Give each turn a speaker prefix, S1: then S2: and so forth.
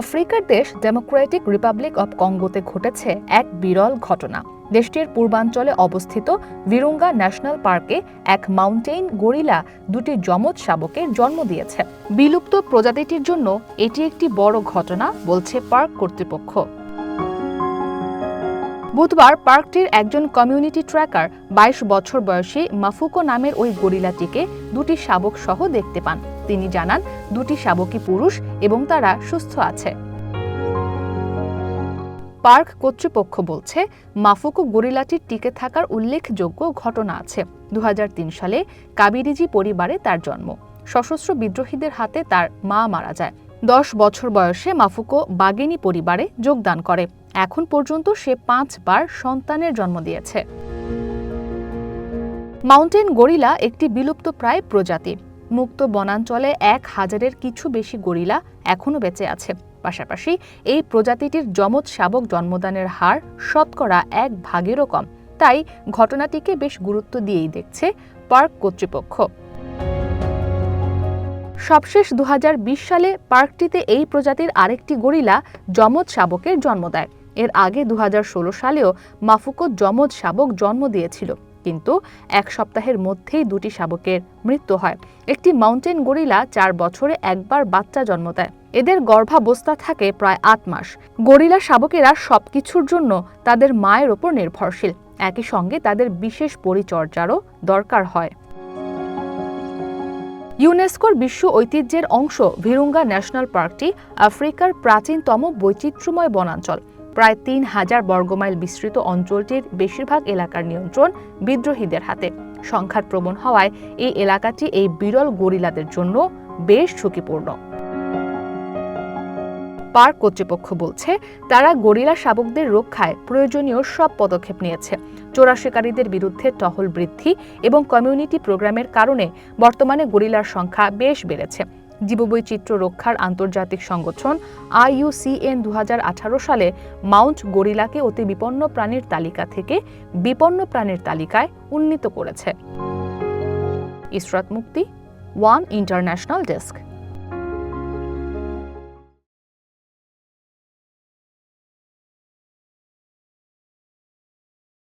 S1: আফ্রিকার দেশ Democratic Republic of কঙ্গোতে ঘটেছে এক বিরল ঘটনা। দেশটির পূর্বাঞ্চলে অবস্থিত ভিরুঙ্গা ন্যাশনাল পার্কে এক মাউন্টেইন গরিলা দুটি যমজ শাবকের জন্ম দিয়েছে। বিলুপ্ত প্রজাতিটির জন্য এটি একটি বড় ঘটনা, বলছে পার্ক কর্তৃপক্ষ। বুধবার পার্কটির একজন কমিউনিটি ট্র্যাকার বাইশ বছর বয়সী মাফুকো নামের ওই গরিলাটিকে দুটি শাবক সহ দেখতে পান। তিনি জানান, দুটি শাবকই পুরুষ এবং তারা সুস্থ আছে। পার্ক কর্তৃপক্ষ বলছে, মাফুকো গরিলাটির টিকে থাকার উল্লেখযোগ্য ঘটনা আছে। দু হাজার তিন সালে কাবিরিজি পরিবারে তার জন্ম। সশস্ত্র বিদ্রোহীদের হাতে তার মা মারা যায়। দশ বছর বয়সে মাফুকো বাগেনি পরিবারে যোগদান করে। এখন পর্যন্ত সে পাঁচবার সন্তানের জন্ম দিয়েছে। মাউন্টেন গরিলা একটি বিলুপ্ত প্রায় প্রজাতি। মুক্ত বনাঞ্চলে এক হাজারের কিছু বেশি গরিলা এখনও বেঁচে আছে। পাশাপাশি এই প্রজাতিটির যমজ শাবক জন্মদানের হার শতকরা এক ভাগেরও কম। তাই ঘটনাটিকে বেশ গুরুত্ব দিয়েই দেখছে পার্ক কর্তৃপক্ষ। সবশেষ দু হাজার বিশ সালে পার্কটিতে এই প্রজাতির আরেকটি গরিলা যমজ শাবকের জন্ম দেয়। এর আগে দুহাজার ষোলো সালেও মাফুকো যমজ শাবক জন্ম দিয়েছিল। কিন্তু এক সপ্তাহের মধ্যেই দুটি শাবকের মৃত্যু হয়। একটি মাউন্টেন গরিলা চার বছরে একবার বাচ্চা জন্ম দেয়। এদের গর্ভাবস্থা থাকে প্রায় আট মাস। গরিলা শাবকেরা সবকিছুর জন্য তাদের মায়ের ওপর নির্ভরশীল। একই সঙ্গে তাদের বিশেষ পরিচর্যারও দরকার হয়। ইউনেস্কোর বিশ্ব ঐতিহ্যের অংশ ভিরুঙ্গা ন্যাশনাল পার্কটি আফ্রিকার প্রাচীনতম বৈচিত্র্যময় বনাঞ্চল। প্রায় তিন হাজার বর্গমাইল বিস্তৃত অঞ্চলটির বেশিরভাগ এলাকার নিয়ন্ত্রণ বিদ্রোহীদের হাতে। সংঘাত প্রবণ হওয়ায় এই এলাকাটি এই বিরল গরিলাদের জন্য বেশ ঝুঁকিপূর্ণ। পার্ক কর্তৃপক্ষ বলছে, তারা গরিলা শাবকদের রক্ষায় প্রয়োজনীয় সব পদক্ষেপ নিয়েছে। চোরা শিকারীদের বিরুদ্ধে টহল বৃদ্ধি এবং কমিউনিটি প্রোগ্রামের কারণে বর্তমানে গরিলার সংখ্যা বেশ বেড়েছে। জীববৈচিত্র্য রক্ষার আন্তর্জাতিক সংগঠন আইইউসিএন দু হাজার আঠারো সালে মাউন্ট গরিলাকে অতি বিপন্ন প্রাণীর তালিকা থেকে বিপন্ন প্রাণীর তালিকায় উন্নীত করেছে। ইসরাত মুক্তি, ওয়ান ইন্টারন্যাশনাল ডেস্ক।